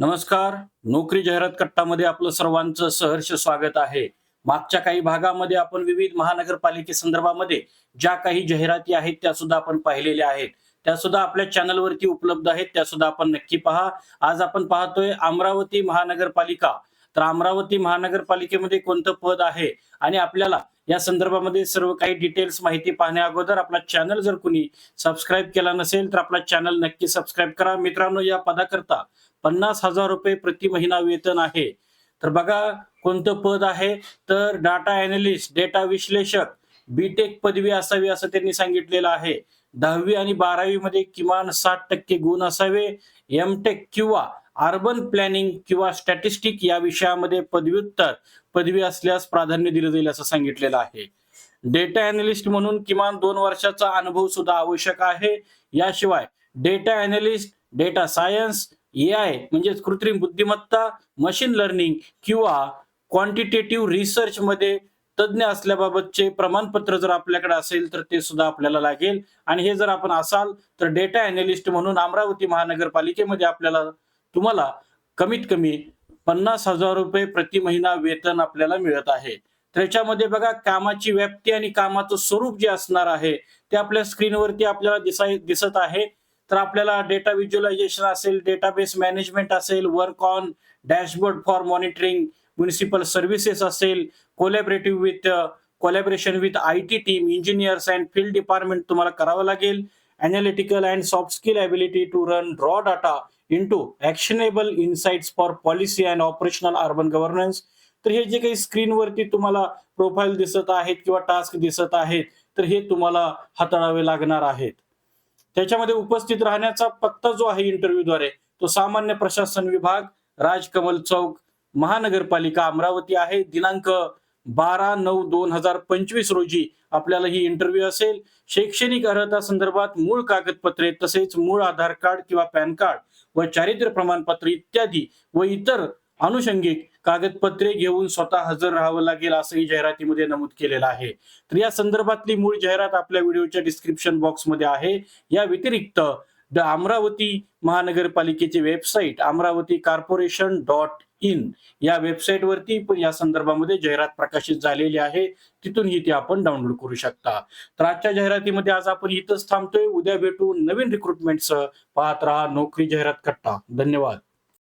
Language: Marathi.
नमस्कार. नोकरी जाहिरात कट्टामध्ये आपलं सर्वांचं सहर्ष स्वागत आहे. मागच्या काही भागामध्ये आपण विविध महानगरपालिके संदर्भामध्ये ज्या काही जाहिराती आहेत त्या सुद्धा आपण पाहिलेल्या आहेत. त्या सुद्धा आपल्या चॅनलवरती उपलब्ध आहेत त्या सुद्धा आपण नक्की पहा. आज आपण पाहतोय अमरावती महानगरपालिका. तर अमरावती महानगरपालिकेमध्ये कोणतं पद आहे? आणि आपल्याला या संदर्भामध्ये सर्व काही डिटेल्स माहिती पाहण्या अगोदर आपला चॅनल जर कुणी सबस्क्राईब केला नसेल तर आपला चॅनल नक्की सबस्क्राईब करा. मित्रांनो या पदाकरता पन्नास हजार रुपये प्रति महिना वेतन आहे. तर बघा कोणतं पद आहे. तर डाटा अॅनालिस्ट डेटा विश्लेषक बीटेक पदवी असावी असं त्यांनी सांगितलेलं आहे. दहावी आणि बारावी मध्ये किमान साठ टक्के गुण असावे. एमटेक किंवा अर्बन प्लॅनिंग किंवा स्टॅटिस्टिक या विषयामध्ये पदव्युत्तर पदवी असल्यास प्राधान्य दिलं जाईल असं सांगितलेलं आहे. डेटा अनालिस्ट म्हणून किमान दोन वर्षाचा अनुभव सुद्धा आवश्यक आहे. याशिवाय data analyst data science A I म्हणजेच कृत्रिम बुद्धिमत्ता मशीन लर्निंग किंवा क्वांटिटेटिव्ह रिसर्च मध्ये तज्ज्ञ असल्याबाबतचे प्रमाणपत्र जर आपल्याकडे असेल तर ते सुद्धा आपल्याला लागेल. आणि हे जर आपण असाल तर डेटा अनालिस्ट म्हणून अमरावती महानगरपालिकेमध्ये आपल्याला तुम्हाला कमीत कमी पन्नास हजार रुपये प्रति महिना वेतन आपल्याला मिळत आहे. त्याच्यामध्ये बघा कामाची व्याप्ती आणि कामाचं स्वरूप जे असणार आहे ते आपल्या स्क्रीनवरती आपल्याला दिसाय दिसत आहे. तर आपल्याला डेटा व्हिज्युअलायझेशन असेल डेटाबेस मॅनेजमेंट असेल work on dashboard for monitoring municipal services असेल collaborative with collaboration with I T team engineers and field department तुम्हाला करावं लागेल. Analytical and soft skill ability to run raw data into actionable insights for policy and operational urban governance तर हे जे काही स्क्रीनवरती तुम्हाला प्रोफाईल दिसत आहेत किंवा टास्क दिसत आहेत तर हे तुम्हाला हाताळावे लागणार आहेत. त्याच्यामध्ये उपस्थित राहण्याचा पत्ता जो आहे इंटरव्ह्यूद्वारे तो सामान्य प्रशासन विभाग राजकमल चौक महानगरपालिका अमरावती आहे. दिनांक बारा नऊ दोन हजार पंचवीस रोजी आपल्याला ही इंटरव्ह्यू असेल. शैक्षणिक अर्हता संदर्भात मूळ कागदपत्रे तसेच मूळ आधार कार्ड किंवा पॅन कार्ड व चारित्र्य प्रमाणपत्र इत्यादी व इतर अनुषंगिक कागदपत्रे घेऊन स्वतः हजर राहावं लागेल असंही जाहिरातीमध्ये नमूद केलेलं आहे. तर या संदर्भातली मूळ जाहिरात आपल्या व्हिडिओच्या डिस्क्रिप्शन बॉक्समध्ये आहे. या व्यतिरिक्त द अमरावती महानगरपालिकेची website Amravati corporation dot in. या वेबसाईटवरती पण या संदर्भामध्ये जाहिरात प्रकाशित झालेली आहे. तिथूनही ती आपण डाउनलोड करू शकता. तर आजच्या जाहिरातीमध्ये आज आपण इथंच थांबतोय. उद्या भेटू नवीन रिक्रुटमेंटसह पाहत राहा नोकरी जाहिरात कट्टा. धन्यवाद.